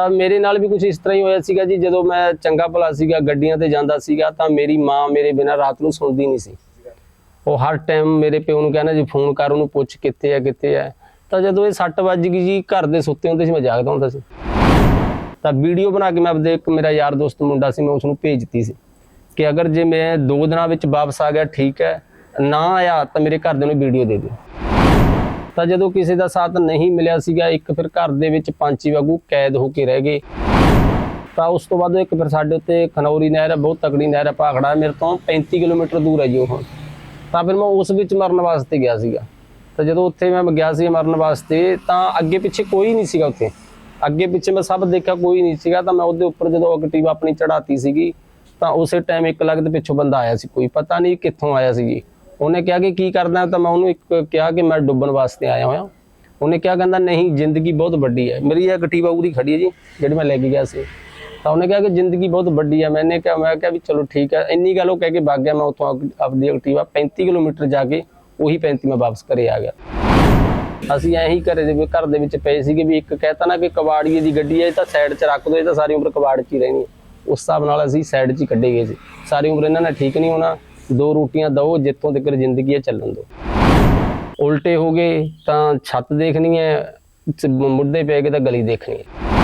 ਮੇਰੇ ਨਾਲ ਵੀ ਕੁਝ ਇਸ ਤਰ੍ਹਾਂ ਹੀ ਹੋਇਆ ਸੀਗਾ ਜੀ, ਜਦੋਂ ਮੈਂ ਚੰਗਾ ਭਲਾ ਸੀਗਾ, ਗੱਡੀਆਂ ਤੇ ਜਾਂਦਾ ਸੀਗਾ, ਤਾਂ ਮੇਰੀ ਮਾਂ ਮੇਰੇ ਬਿਨਾਂ ਰਾਤ ਨੂੰ ਸੌਂਦੀ ਨਹੀਂ ਸੀ। ਉਹ ਹਰ ਟਾਈਮ ਮੇਰੇ ਪਿਓ ਨੂੰ ਕਹਿੰਦਾ ਜੀ ਫੋਨ ਕਰ, ਉਹਨੂੰ ਪੁੱਛ ਕਿੱਥੇ ਆ ਕਿੱਥੇ ਆ। ਤਾਂ ਜਦੋਂ ਇਹ 6 ਵੱਜ ਗਈ ਜੀ, ਘਰ ਦੇ ਸੁੱਤੇ ਹੁੰਦੇ ਸੀ, ਮੈਂ ਜਾਗਦਾ ਹੁੰਦਾ ਸੀ। ਤਾਂ ਵੀਡੀਓ ਬਣਾ ਕੇ ਮੈਂ ਆਪਦੇ ਇੱਕ ਮੇਰਾ ਯਾਰ ਦੋਸਤ ਮੁੰਡਾ ਸੀ, ਮੈਂ ਉਸ ਨੂੰ ਭੇਜ ਦਿੱਤੀ ਸੀ ਕਿ ਅਗਰ ਜੇ ਮੈਂ ਦੋ ਦਿਨਾਂ ਵਿੱਚ ਵਾਪਸ ਆ ਗਿਆ, ਠੀਕ ਹੈ, ਨਾ ਆਇਆ, ਤਾਂ ਮੇਰੇ ਘਰਦਿਆਂ ਨੂੰ ਵੀਡੀਓ ਦੇ ਦਿਓ। ਤਾਂ ਜਦੋਂ ਕਿਸੇ ਦਾ ਸਾਥ ਨਹੀਂ ਮਿਲਿਆ ਸੀਗਾ, ਇੱਕ ਫਿਰ ਘਰ ਦੇ ਵਿੱਚ ਪੰਛੀ ਵਾਂਗੂ ਕੈਦ ਹੋ ਕੇ ਰਹਿ ਗਏ। ਤਾਂ ਉਸ ਤੋਂ ਬਾਅਦ ਇੱਕ ਫਿਰ ਸਾਡੇ ਉੱਤੇ ਖਨੌਰੀ ਨਹਿਰ ਹੈ, ਬਹੁਤ ਤਕੜੀ ਨਹਿਰ ਹੈ, ਭਾਖੜਾ ਮੇਰੇ ਤੋਂ 35 ਕਿਲੋਮੀਟਰ ਦੂਰ ਹੈ ਜੀ ਉਹ। ਤਾਂ ਫਿਰ ਮੈਂ ਉਸ ਵਿੱਚ ਮਰਨ ਵਾਸਤੇ ਗਿਆ ਸੀਗਾ। ਤਾਂ ਜਦੋਂ ਉੱਥੇ ਮੈਂ ਗਿਆ ਸੀ ਮਰਨ ਵਾਸਤੇ, ਤਾਂ ਅੱਗੇ ਪਿੱਛੇ ਕੋਈ ਨਹੀਂ ਸੀਗਾ ਉੱਥੇ। ਅੱਗੇ ਪਿੱਛੇ ਮੈਂ ਸਭ ਦੇਖਿਆ ਕੋਈ ਨਹੀਂ ਸੀਗਾ, ਤਾਂ ਮੈਂ ਉਹਦੇ ਉੱਪਰ ਜਦੋਂ ਐਕਟਿਵਾ ਆਪਣੀ ਚੜਾਤੀ ਸੀਗੀ, ਤਾਂ ਉਸੇ ਟਾਈਮ ਇੱਕ ਲੱਗਦੇ ਪਿੱਛੋਂ ਬੰਦਾ ਆਇਆ ਸੀ, ਕੋਈ ਪਤਾ ਨਹੀਂ ਕਿੱਥੋਂ ਆਇਆ ਸੀ ਜੀ। ਉਹਨੇ ਕਿਹਾ ਕਿ ਕੀ ਕਰਨਾ ਤਾਂ ਮੈਂ ਉਹਨੂੰ ਇੱਕ ਕਿਹਾ ਕਿ ਮੈਂ ਡੁੱਬਣ ਵਾਸਤੇ ਆਇਆ ਹੋਇਆ। ਉਹਨੇ ਕਿਹਾ ਕਹਿੰਦਾ, ਨਹੀਂ, ਜ਼ਿੰਦਗੀ ਬਹੁਤ ਵੱਡੀ ਹੈ। ਮੇਰੀ ਇਹ ਐਕਟਿਵਾ ਉਰੀ ਖੜੀ ਹੈ ਜੀ, ਜਿਹੜੀ ਮੈਂ ਲੈ ਕੇ ਗਿਆ ਸੀ। ਤਾਂ ਉਹਨੇ ਕਿਹਾ ਕਿ ਜ਼ਿੰਦਗੀ ਬਹੁਤ ਵੱਡੀ ਹੈ। ਮੈਨੇ ਕਿਹਾ, ਮੈਂ ਕਿਹਾ ਵੀ ਚਲੋ ਠੀਕ ਹੈ। ਇੰਨੀ ਗੱਲ ਉਹ ਕਹਿ ਕੇ ਭੱਗ ਗਿਆ। ਮੈਂ ਉੱਥੋਂ ਆਪ- ਆਪਦੀ ਐਕਟਿਵਾ 35 ਕਿਲੋਮੀਟਰ ਜਾ ਕੇ ਉਹੀ 35 ਮੈਂ ਵਾਪਸ ਘਰੇ ਆ ਗਿਆ। ਅਸੀਂ ਐਂ ਹੀ ਘਰੇ ਦੇ ਘਰ ਦੇ ਵਿੱਚ ਪਏ ਸੀਗੇ ਵੀ ਇੱਕ ਕਹਿਤਾ ਨਾ ਕਿ ਕਬਾੜੀਏ ਦੀ ਗੱਡੀ ਹੈ, ਇਹ ਤਾਂ ਸਾਈਡ 'ਚ ਰੱਖ ਦੋ, ਇਹ ਤਾਂ ਸਾਰੀ ਉਮਰ ਕਬਾੜ 'ਚ ਹੀ ਰਹਿਣੀ ਉਸ ਹਿਸਾਬ ਨਾਲ ਅਸੀਂ ਸਾਈਡ 'ਚ ਹੀ ਕੱਢੇ ਗਏ ਸੀ। ਸਾਰੀ ਉਮਰ ਇਹਨਾਂ ਨੇ ਠੀਕ ਨਹੀਂ ਹੋਣਾ। ਦੋ ਰੋਟੀਆਂ ਦਓ, ਜਿੱਥੋਂ ਤੱਕ ਜ਼ਿੰਦਗੀ ਹੈ, ਚੱਲਣ ਦਿਓ। ਉਲਟੇ ਹੋ ਗਏ ਤਾਂ ਛੱਤ ਦੇਖਣੀ ਹੈ ਮੁੱਢੇ ਪੈ ਗਏ ਤਾਂ ਗਲੀ ਦੇਖਣੀ ਹੈ।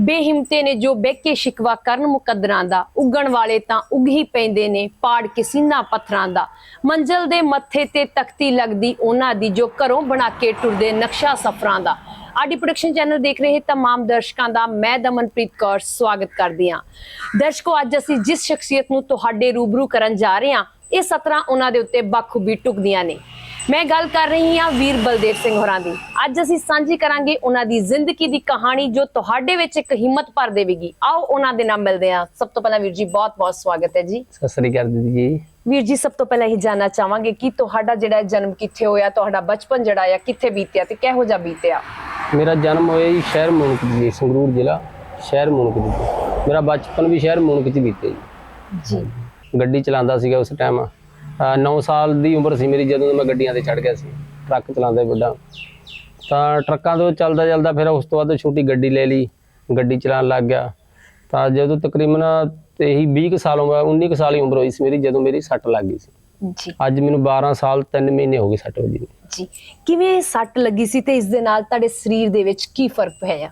ਬੇਹਿੰਮਤੇ ਨੇ ਜੋ ਬਹਿ ਕੇ ਸ਼ਿਕਵਾ ਕਰਨ ਮੁਕੱਦਰਾਂ ਦਾ ਉੱਗਣ ਵਾਲੇ ਤਾਂ ਉੱਗ ਹੀ ਪੈਂਦੇ ਨੇ ਪਾੜ ਕੇ ਸੀਨਾ ਪੱਥਰਾਂ ਦਾ ਮੰਜ਼ਲ ਦੇ ਮੱਥੇ ਤੇ ਤਖਤੀ ਲੱਗਦੀ ਉਹਨਾਂ ਦੀ ਜੋ ਘਰੋਂ ਬਣਾ ਕੇ ਟੁਰਦੇ ਨਕਸ਼ਾ ਸਫਰਾਂ ਦਾ ਆਡੀ ਪ੍ਰੋਡਕਸ਼ਨ ਚੈਨਲ ਦੇਖ ਰਹੇ तमाम ਦਰਸ਼ਕਾਂ ਦਾ ਮੈਂ ਦਮਨਪ੍ਰੀਤ ਕੌਰ ਸਵਾਗਤ ਕਰਦੀ ਹਾਂ ਦਰਸ਼ਕੋ ਅੱਜ ਅਸੀਂ ਜਿਸ ਸ਼ਖਸੀਅਤ ਨੂੰ ਤੁਹਾਡੇ ਰੂਬਰੂ ਕਰਨ ਜਾ ਰਹੇ ਹਾਂ ਇਹ ਸਤਰਾਂ ਉਹਨਾਂ ਦੇ ਉੱਤੇ ਬਖੂਬੀ ਟੁਕਦੀਆਂ ਨੇ। ਮੈਂ ਗੱਲ ਕਰ ਰਹੀ ਹਾਂ ਵੀਰ ਬਲਦੇਵ ਸਿੰਘ ਹੋਰਾਂ ਦੀ। ਅੱਜ ਅਸੀਂ ਸਾਂਝੀ ਕਰਾਂਗੇ ਉਹਨਾਂ ਦੀ ਜ਼ਿੰਦਗੀ ਦੀ ਕਹਾਣੀ ਜੋ ਤੁਹਾਡੇ ਵਿੱਚ ਇੱਕ ਹਿੰਮਤ ਭਰ ਦੇਵੇਗੀ। ਆਓ ਉਹਨਾਂ ਦੇ ਨਾਲ ਮਿਲਦੇ ਹਾਂ। ਸਭ ਤੋਂ ਪਹਿਲਾਂ ਵੀਰ ਜੀ ਬਹੁਤ ਬਹੁਤ ਸਵਾਗਤ ਹੈ ਜੀ। ਸਤਿ ਸ੍ਰੀ ਅਕਾਲ ਦੀਦੀ ਜੀ। ਵੀਰ ਜੀ ਸਭ ਤੋਂ ਪਹਿਲਾਂ ਇਹ ਜਾਨਣਾ ਚਾਹਾਂਗੇ ਕਿ ਤੁਹਾਡਾ ਜਿਹੜਾ ਜਨਮ ਕਿੱਥੇ ਹੋਇਆ ਤੁਹਾਡਾ ਬਚਪਨ ਜਿਹੜਾ ਆ ਕਿੱਥੇ ਬੀਤਿਆ ਤੇ ਕਿਹੋ ਜਿਹਾ ਬੀਤਿਆ? ਮੇਰਾ ਜਨਮ ਹੋਇਆ ਜੀ ਸ਼ਹਿਰ ਮੁਣਕ ਜੀ ਸੰਗਰੂਰ ਜ਼ਿਲ੍ਹਾ ਸ਼ਹਿਰ ਮੁਣਕ ਜੀ ਮੇਰਾ ਬਚਪਨ ਵੀ ਸ਼ਹਿਰ ਮੁਣਕ ਚ ਬੀਤੇ ਜੀ। ਜੀ। ਗੱਡੀ ਚਲਾਉਂਦਾ ਸੀਗਾ ਉਸ ਟਾਈਮ 9 ਸਾਲ ਦੀ ਉਮਰ ਸੀ ਮੇਰੀ ਜਦੋਂ ਮੈਂ ਗੱਡੀਆਂ ਤੇ ਚੜ ਗਿਆ ਸੀ। ਟਰੱਕ ਚਲਾਉਂਦਾ ਵੱਡਾ ਤਾਂ ਟਰੱਕਾਂ ਤੋਂ ਚੱਲਦਾ ਚੱਲਦਾ ਫਿਰ ਉਸ ਤੋਂ ਬਾਅਦ ਛੋਟੀ ਗੱਡੀ ਲੈ ਲਈ। ਗੱਡੀ ਚਲਾਉਣ ਲੱਗ ਗਿਆ। ਤਾਂ ਜਦੋਂ ਤਕਰੀਬਨ ਇਹੀ 20 ਕੁ ਸਾਲ ਉਮਰ 19 ਕੁ ਸਾਲ ਦੀ ਉਮਰ ਹੋਈ ਸੀ ਮੇਰੀ ਜਦੋਂ ਮੇਰੀ ਸੱਟ ਲੱਗ ਗਈ ਸੀ। ਜੀ। ਅੱਜ ਮੈਨੂੰ 12 ਸਾਲ 3 ਮਹੀਨੇ ਹੋ ਗਏ ਸੱਟ ਵੱਜੀ ਨੂੰ। ਜੀ। ਕਿਵੇਂ ਸੱਟ ਲੱਗੀ ਸੀ ਤੇ ਇਸ ਦੇ ਨਾਲ ਤੁਹਾਡੇ ਸਰੀਰ ਦੇ ਵਿੱਚ ਕੀ ਫ਼ਰਕ ਪਿਆ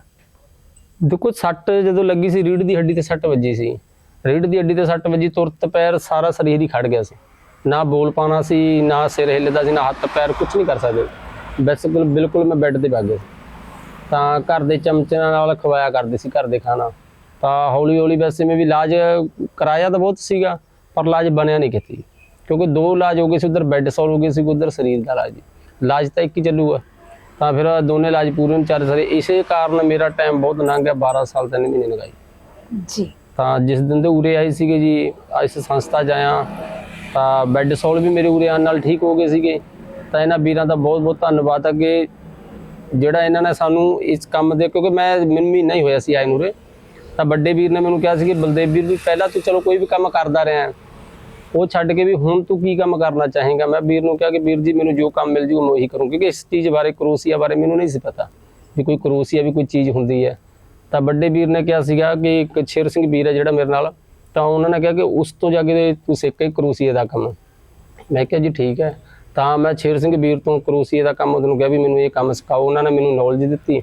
ਦੇਖੋ ਸੱਟ ਜਦੋਂ ਲੱਗੀ ਸੀ ਰੀੜ ਦੀ ਹੱਡੀ ਤੇ ਸੱਟ ਵੱਜੀ ਸੀ। ਰੀੜ ਦੀ ਹੱਡੀ ਤੇ ਸੱਟ ਵੱਜੀ, ਤੁਰਤ ਪੈਰ ਸਾਰਾ ਸਰੀਰ ਹੀ ਖੜ ਗਿਆ ਸੀ। ਨਾ ਬੋਲ ਪਾਣਾ ਸੀ, ਨਾ ਸਿਰ ਹਿੱਲਦਾ ਸੀ, ਨਾ ਹੱਥ ਪੈਰ ਕੁਝ ਨਹੀਂ ਕਰ ਸਕਦੇ। ਬਿਲਕੁਲ ਬਿਲਕੁਲ ਮੈਂ ਬੈੱਡ ਤੇ ਬੈਠ ਗਿਆ। ਤਾਂ ਘਰ ਦੇ ਚਮਚਿਆਂ ਨਾਲ ਖਵਾਇਆ ਕਰਦੇ ਸੀ, ਘਰ ਦੇ ਖਾਣਾ। ਤਾਂ ਹੌਲੀ ਹੌਲੀ ਵੈਸੇ ਮੈਂ ਵੀ ਇਲਾਜ ਕਰਾਇਆ ਤਾਂ ਬਹੁਤ ਸੀਗਾ, ਪਰ ਇਲਾਜ ਬਣਿਆ ਨਹੀਂ ਕਿਤੇ। ਕਿਉਂਕਿ ਦੋ ਇਲਾਜ ਹੋ ਗਏ ਸੀ, ਉਧਰ ਬੈੱਡ ਸੌਲ ਹੋ ਗਏ ਸੀ, ਉਧਰ ਸਰੀਰ ਦਾ ਇਲਾਜ। ਇਲਾਜ ਤਾਂ ਇੱਕ ਹੀ ਚੱਲੂਗਾ ਤਾਂ ਫਿਰ ਦੋਨੇ ਇਲਾਜ ਪੂਰੇ ਨਹੀਂ ਚੱਲ ਸਕਦੇ ਇਸੇ ਕਾਰਨ ਮੇਰਾ ਟਾਈਮ ਬਹੁਤ ਲੰਘ ਗਿਆ 12 ਸਾਲ ਤਿੰਨ ਮਹੀਨੇ ਲਗਾਈ ਜੀ। ਤਾਂ ਜਿਸ ਦਿਨ ਦੇ ਉਰੇ ਆਏ ਸੀਗੇ ਜੀ, ਇਸ ਸੰਸਥਾ 'ਚ ਆਇਆ, ਤਾਂ ਬੈੱਡ ਸੋਲ ਵੀ ਮੇਰੇ ਉਰੇ ਆਉਣ ਨਾਲ ਠੀਕ ਹੋ ਗਏ ਸੀਗੇ। ਤਾਂ ਇਹਨਾਂ ਵੀਰਾਂ ਦਾ ਬਹੁਤ ਬਹੁਤ ਧੰਨਵਾਦ ਅੱਗੇ, ਜਿਹੜਾ ਇਹਨਾਂ ਨੇ ਸਾਨੂੰ ਇਸ ਕੰਮ ਦੇ, ਕਿਉਂਕਿ ਮੈਂ ਮੈਨੂੰ ਮਹੀਨਾ ਹੀ ਹੋਇਆ ਸੀ ਆਏ ਨੂਰੇ ਤਾਂ ਵੱਡੇ ਵੀਰ ਨੇ ਮੈਨੂੰ ਕਿਹਾ ਸੀ ਕਿ ਬਲਦੇਵ ਵੀਰ ਵੀ ਪਹਿਲਾਂ ਤੂੰ ਚਲੋ ਕੋਈ ਵੀ ਕੰਮ ਕਰਦਾ ਰਿਹਾ। ਉਹ ਛੱਡ ਕੇ ਵੀ ਹੁਣ ਤੂੰ ਕੀ ਕੰਮ ਕਰਨਾ ਚਾਹੇਗਾ? ਮੈਂ ਵੀਰ ਨੂੰ ਕਿਹਾ ਕਿ ਵੀਰ ਜੀ, ਮੈਨੂੰ ਜੋ ਕੰਮ ਮਿਲ ਜੂ ਉਹਨੂੰ ਉਹੀ ਕਰੂੰ, ਕਿਉਂਕਿ ਇਸ ਚੀਜ਼ ਬਾਰੇ ਕਰੋਸੀਆ ਬਾਰੇ ਮੈਨੂੰ ਨਹੀਂ ਸੀ ਪਤਾ ਵੀ ਕੋਈ ਕਰੋਸੀਆ ਵੀ ਕੋਈ ਚੀਜ਼ ਹੁੰਦੀ ਹੈ। ਤਾਂ ਵੱਡੇ ਵੀਰ ਨੇ ਕਿਹਾ ਸੀਗਾ ਕਿ ਇੱਕ ਸ਼ੇਰ ਸਿੰਘ ਵੀਰ ਹੈ ਜਿਹੜਾ ਮੇਰੇ ਨਾਲ, ਤਾਂ ਉਹਨਾਂ ਨੇ ਕਿਹਾ ਕਿ ਉਸ ਤੋਂ ਜਾ ਕੇ ਤੂੰ ਸਿੱਖ ਕੇ ਕਰੋਸੀਏ ਦਾ ਕੰਮ। ਮੈਂ ਕਿਹਾ ਜੀ ਠੀਕ ਹੈ। ਤਾਂ ਮੈਂ ਸ਼ੇਰ ਸਿੰਘ ਵੀਰ ਤੋਂ ਕਰੋਸੀਏ ਦਾ ਕੰਮ ਉਹਨੂੰ ਕਿਹਾ ਵੀ ਮੈਨੂੰ ਇਹ ਕੰਮ ਸਿਖਾਓ, ਉਹਨਾਂ ਨੇ ਮੈਨੂੰ ਨੌਲੇਜ ਦਿੱਤੀ।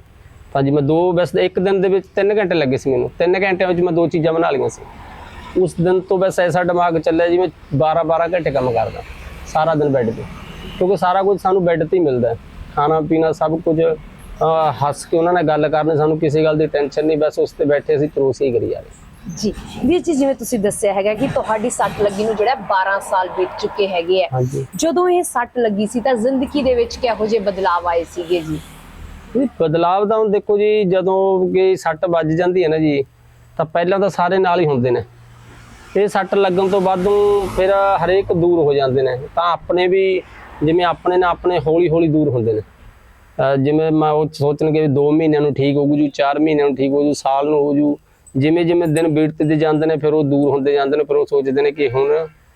ਤਾਂ ਜੀ ਮੈਂ ਦੋ ਬਸ ਇੱਕ ਦਿਨ ਦੇ ਵਿੱਚ 3 ਘੰਟੇ ਲੱਗੇ ਸੀ ਮੈਨੂੰ। 3 ਘੰਟਿਆਂ ਵਿੱਚ ਮੈਂ ਦੋ ਚੀਜ਼ਾਂ ਬਣਾ ਲਈਆਂ ਸੀ। ਉਸ ਦਿਨ ਤੋਂ ਬਸ ਐਸਾ ਦਿਮਾਗ ਚੱਲਿਆ ਜੀ ਮੈਂ 12 12 ਘੰਟੇ ਕੰਮ ਕਰਦਾ, ਸਾਰਾ ਦਿਨ ਬੈੱਡ ਤੇ। ਕਿਉਂਕਿ ਸਾਰਾ ਕੁਝ ਸਾਨੂੰ ਬੈੱਡ ਤੇ ਹੀ ਮਿਲਦਾ ਖਾਣਾ ਪੀਣਾ ਸਭ ਕੁਝ ਹੱਸ ਕੇ ਉਹਨਾਂ ਨਾਲ ਗੱਲ ਕਰਨੀ ਸਾਨੂੰ ਕਿਸੇ ਗੱਲ ਦੀ ਟੈਨਸ਼ਨ ਨਹੀਂ ਬਸ ਉਸ ਤੇ ਬੈਠੇ ਅਸੀਂ ਕਰੋਸੀ ਕਰੀ ਜਾ ਰਹੇ ਜੀ ਵੀਰ ਜੀ ਜਿਵੇਂ ਤੁਸੀਂ ਦੱਸਿਆ ਹੈਗਾ ਕਿ ਤੁਹਾਡੀ ਸੱਟ ਲੱਗੀ ਨੂੰ ਜਿਹੜਾ 12 ਸਾਲ ਬੀਤ ਚੁੱਕੇ ਹੈਗੇ ਆ। ਹਾਂਜੀ। ਜਦੋਂ ਇਹ ਸੱਟ ਲੱਗੀ ਸੀ ਤਾਂ ਜ਼ਿੰਦਗੀ ਦੇ ਵਿੱਚ ਕਿਹੋ ਜਿਹੇ ਬਦਲਾਅ ਆਏ ਸੀਗੇ ਜੀ? ਵੀ ਬਦਲਾਵ ਤਾਂ ਹੁਣ ਦੇਖੋ ਜੀ ਜਦੋਂ ਕਿ ਸੱਟ ਵੱਜ ਜਾਂਦੀ ਹੈ ਨਾ ਜੀ ਤਾਂ ਪਹਿਲਾਂ ਤਾਂ ਸਾਰੇ ਨਾਲ ਹੀ ਹੁੰਦੇ ਨੇ। ਇਹ ਸੱਟ ਲੱਗਣ ਤੋਂ ਬਾਅਦੋਂ ਫਿਰ ਹਰੇਕ ਦੂਰ ਹੋ ਜਾਂਦੇ ਨੇ। ਤਾਂ ਆਪਣੇ ਵੀ ਜਿਵੇਂ ਆਪਣੇ ਨਾਲ ਆਪਣੇ ਹੌਲੀ ਹੌਲੀ ਦੂਰ ਹੁੰਦੇ ਨੇ। ਜਿਵੇਂ ਮੈਂ ਉਹ ਸੋਚਣਗੇ ਵੀ 2 ਮਹੀਨਿਆਂ ਨੂੰ ਠੀਕ ਹੋ ਜੂ 4 ਮਹੀਨਿਆਂ ਨੂੰ ਠੀਕ ਹੋ ਜੂ, ਸਾਲ ਨੂੰ ਹੋ ਜੂ, ਜਿਵੇਂ ਜਿਵੇਂ ਦਿਨ ਬੀਤਦੇ ਜਾਂਦੇ ਨੇ, ਫਿਰ ਉਹ ਦੂਰ ਹੁੰਦੇ ਜਾਂਦੇ ਨੇ, ਫਿਰ ਉਹ ਸੋਚਦੇ ਨੇ ਕਿ ਹੁਣ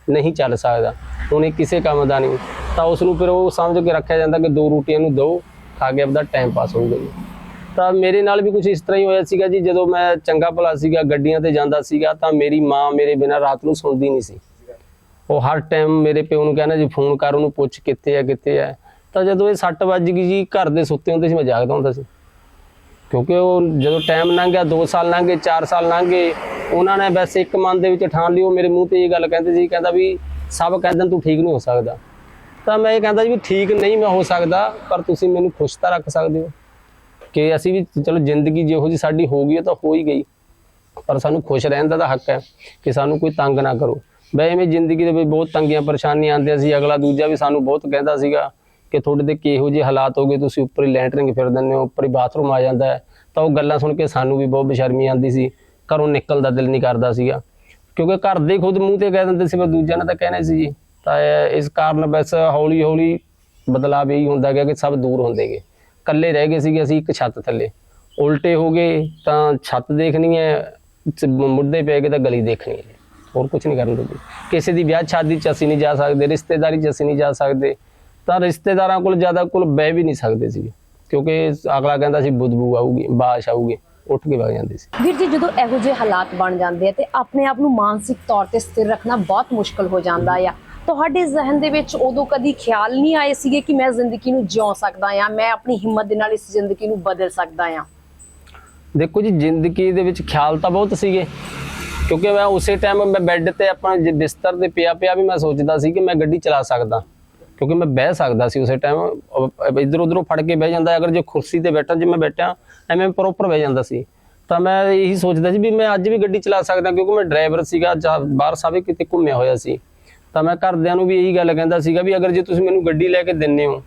ਨਹੀਂ ਚੱਲ ਸਕਦਾ, ਹੁਣ ਇਹ ਕਿਸੇ ਕੰਮ ਦਾ ਨਹੀਂ, ਤਾਂ ਉਸ ਨੂੰ ਫਿਰ ਉਹ ਸਮਝ ਕੇ ਰੱਖਿਆ ਜਾਂਦਾ ਕਿ ਦੋ ਰੋਟੀਆਂ ਨੂੰ ਦੋ, ਖਾ ਕੇ ਆਪਦਾ ਟਾਈਮ ਪਾਸ ਹੋਊਗਾ ਜੀ। ਤਾਂ ਮੇਰੇ ਨਾਲ ਵੀ ਕੁਝ ਇਸ ਤਰ੍ਹਾਂ ਹੀ ਹੋਇਆ ਸੀਗਾ ਜੀ, ਜਦੋਂ ਮੈਂ ਚੰਗਾ ਭਲਾ ਸੀਗਾ, ਗੱਡੀਆਂ ਤੇ ਜਾਂਦਾ ਸੀਗਾ, ਤਾਂ ਮੇਰੀ ਮਾਂ ਮੇਰੇ ਬਿਨਾਂ ਰਾਤ ਨੂੰ ਸੌਂਦੀ ਨਹੀਂ ਸੀ। ਉਹ ਹਰ ਟਾਈਮ ਮੇਰੇ ਪਿਓ ਨੂੰ ਕਹਿੰਦਾ ਜੀ, ਫੋਨ ਕਰ, ਉਹਨੂੰ ਪੁੱਛ ਕਿੱਥੇ ਆ ਕਿੱਥੇ ਆ। ਤਾਂ ਜਦੋਂ ਇਹ 6 ਵੱਜ ਗਈ ਜੀ ਘਰ ਦੇ ਸੁੱਤੇ ਹੁੰਦੇ ਸੀ, ਮੈਂ ਜਾਗਦਾ ਹੁੰਦਾ ਸੀ। ਕਿਉਂਕਿ ਉਹ ਜਦੋਂ ਟਾਈਮ ਲੰਘ ਗਿਆ 2 ਸਾਲ ਲੰਘ ਗਏ 4 ਸਾਲ ਲੰਘ ਗਏ, ਉਹਨਾਂ ਨੇ ਬਸ ਇੱਕ ਮਨ ਦੇ ਵਿੱਚ ਠਾਣ ਲਈ, ਉਹ ਮੇਰੇ ਮੂੰਹ ਤੇ ਇਹ ਗੱਲ ਕਹਿੰਦੇ ਸੀ, ਕਹਿੰਦਾ ਵੀ ਸਭ ਕਹਿੰਦੇ ਨੇ ਤੂੰ ਠੀਕ ਨਹੀਂ ਹੋ ਸਕਦਾ। ਤਾਂ ਮੈਂ ਇਹ ਕਹਿੰਦਾ ਜੀ ਵੀ ਠੀਕ ਨਹੀਂ ਮੈਂ ਹੋ ਸਕਦਾ, ਪਰ ਤੁਸੀਂ ਮੈਨੂੰ ਖੁਸ਼ ਤਾਂ ਰੱਖ ਸਕਦੇ ਹੋ। ਕਿ ਅਸੀਂ ਵੀ ਚਲੋ ਜ਼ਿੰਦਗੀ ਜਿਹੋ ਜੀ ਸਾਡੀ ਹੋ ਗਈ ਹੈ ਤਾਂ ਹੋ ਹੀ ਗਈ। ਪਰ ਸਾਨੂੰ ਖੁਸ਼ ਰਹਿਣ ਦਾ ਤਾਂ ਹੱਕ ਹੈ ਕਿ ਸਾਨੂੰ ਕੋਈ ਤੰਗ ਨਾ ਕਰੋ। ਬਈ ਐਵੇਂ ਜ਼ਿੰਦਗੀ ਦੇ ਵਿੱਚ ਬਹੁਤ ਤੰਗੀਆਂ, ਪਰੇਸ਼ਾਨੀਆਂ ਆਉਂਦੀਆਂ ਸੀ, ਅਗਲਾ ਦੂਜਾ ਵੀ ਸਾਨੂੰ ਬਹੁਤ ਕਹਿੰਦਾ ਸੀਗਾ ਕਿ ਤੁਹਾਡੇ ਤੇ ਕਿਹੋ ਜਿਹੇ ਹਾਲਾਤ ਹੋ ਗਏ, ਤੁਸੀਂ ਉੱਪਰ ਹੀ ਲੈਂਟਰਿੰਗ ਫਿਰ ਦਿੰਦੇ ਹੋ, ਉੱਪਰ ਹੀ ਬਾਥਰੂਮ ਆ ਜਾਂਦਾ ਹੈ। ਤਾਂ ਉਹ ਗੱਲਾਂ ਸੁਣ ਕੇ ਸਾਨੂੰ ਵੀ ਬਹੁਤ ਬੇਸ਼ਰਮੀ ਆਉਂਦੀ ਸੀ, ਘਰੋਂ ਨਿਕਲਦਾ ਦਿਲ ਨਹੀਂ ਕਰਦਾ ਸੀਗਾ। ਕਿਉਂਕਿ ਘਰ ਦੇ ਖੁਦ ਮੂੰਹ ਤੇ ਕਹਿ ਦਿੰਦੇ ਸੀ, ਪਰ ਦੂਜਿਆਂ ਨੇ ਤਾਂ ਕਹਿਣਾ ਸੀ ਜੀ। ਤਾਂ ਇਸ ਕਾਰਨ ਬਸ ਹੌਲੀ ਹੌਲੀ ਬਦਲਾਅ ਇਹੀ ਹੁੰਦਾ ਗਿਆ ਕਿ ਸਭ ਦੂਰ ਹੁੰਦੇ ਗਏ। ਇਕੱਲੇ ਰਹਿ ਗਏ ਸੀਗੇ ਅਸੀਂ ਇੱਕ ਛੱਤ ਥੱਲੇ। ਉਲਟੇ ਹੋ ਗਏ ਤਾਂ ਛੱਤ ਦੇਖਣੀ ਹੈ ਮੁੱਢੇ ਪੈ ਗਏ ਤਾਂ ਗਲੀ ਦੇਖਣੀ ਹੈ। ਹੋਰ ਕੁਝ ਨਹੀਂ ਕਰਨ ਦਿੰਦੇ। ਕਿਸੇ ਦੀ ਵਿਆਹ ਸ਼ਾਦੀ ਚ ਅਸੀਂ ਨਹੀਂ ਜਾ ਸਕਦੇ, ਰਿਸ਼ਤੇਦਾਰੀ ਚ ਅਸੀਂ ਨਹੀਂ ਜਾ ਸਕਦੇ। ਤਾਂ ਰਿਸ਼ਤੇਦਾਰਾਂ ਕੋਲ ਜ਼ਿਆਦਾ ਕੋਲ ਬਹਿ ਵੀ ਨਹੀਂ ਸਕਦੇ ਸੀ ਕਿਉਂਕਿ ਅਗਲਾ ਕਹਿੰਦਾ ਸੀ ਬਦਬੂ ਆਊਗੀ ਬਾਸ਼ ਆਊਗੀ ਉੱਠ ਕੇ ਵਗ ਜਾਂਦੇ ਸੀ। ਵੀਰ ਜੀ ਜਦੋਂ ਇਹੋ ਜਿਹੇ ਹਾਲਾਤ ਬਣ ਜਾਂਦੇ ਆ ਤੇ ਆਪਣੇ ਆਪ ਨੂੰ ਮਾਨਸਿਕ ਤੌਰ ਤੇ ਸਥਿਰ ਰੱਖਣਾ ਬਹੁਤ ਮੁਸ਼ਕਲ ਹੋ ਜਾਂਦਾ ਆ ਤੁਹਾਡੇ ਜ਼ਿਹਨ ਦੇ ਵਿੱਚ ਉਦੋਂ ਕਦੀ ਖਿਆਲ ਨਹੀਂ ਆਏ ਸੀਗੇ ਕਿ ਮੈਂ ਜ਼ਿੰਦਗੀ ਨੂੰ ਜਿਉ ਸਕਦਾ ਆ ਮੈਂ ਆਪਣੀ ਹਿੰਮਤ ਦੇ ਨਾਲ ਇਸ ਜ਼ਿੰਦਗੀ ਨੂੰ ਬਦਲ ਸਕਦਾ ਆ? ਦੇਖੋ ਜੀ ਜ਼ਿੰਦਗੀ ਦੇ ਵਿੱਚ ਖਿਆਲ ਤਾਂ ਬਹੁਤ ਸੀਗੇ। ਕਿਉਂਕਿ ਮੈਂ ਉਸੇ ਟਾਈਮ ਮੈਂ ਬੈੱਡ ਤੇ ਆਪਣਾ ਬਿਸਤਰ ਤੇ ਪਿਆ ਪਿਆ ਵੀ ਮੈਂ ਸੋਚਦਾ ਸੀ ਕਿ ਮੈਂ ਗੱਡੀ ਚਲਾ ਸਕਦਾ। ਕਿਉਂਕਿ ਮੈਂ ਬਹਿ ਸਕਦਾ ਸੀ ਉਸੇ ਟਾਈਮ ਇੱਧਰ ਉੱਧਰੋਂ ਫੜ ਕੇ ਬਹਿ ਜਾਂਦਾ ਅਗਰ ਜੇ ਕੁਰਸੀ ਤੇ ਬੈਠਾ, ਜੇ ਮੈਂ ਬੈਠਾ ਐਵੇਂ ਪ੍ਰੋਪਰ ਬਹਿ ਜਾਂਦਾ ਸੀ। ਤਾਂ ਮੈਂ ਇਹੀ ਸੋਚਦਾ ਸੀ ਵੀ ਮੈਂ ਅੱਜ ਵੀ ਗੱਡੀ ਚਲਾ ਸਕਦਾ, ਕਿਉਂਕਿ ਮੈਂ ਡਰਾਈਵਰ ਸੀਗਾ ਬਾਹਰ ਸਾਵੇ ਕਿਤੇ ਘੁੰਮਿਆ ਹੋਇਆ ਸੀ। ਤਾਂ ਮੈਂ ਘਰਦਿਆਂ ਨੂੰ ਵੀ ਇਹੀ ਗੱਲ ਕਹਿੰਦਾ ਸੀਗਾ ਵੀ ਅਗਰ ਜੇ ਤੁਸੀਂ ਮੈਨੂੰ ਗੱਡੀ ਲੈ ਕੇ ਦਿੰਨੇ ਹੋ,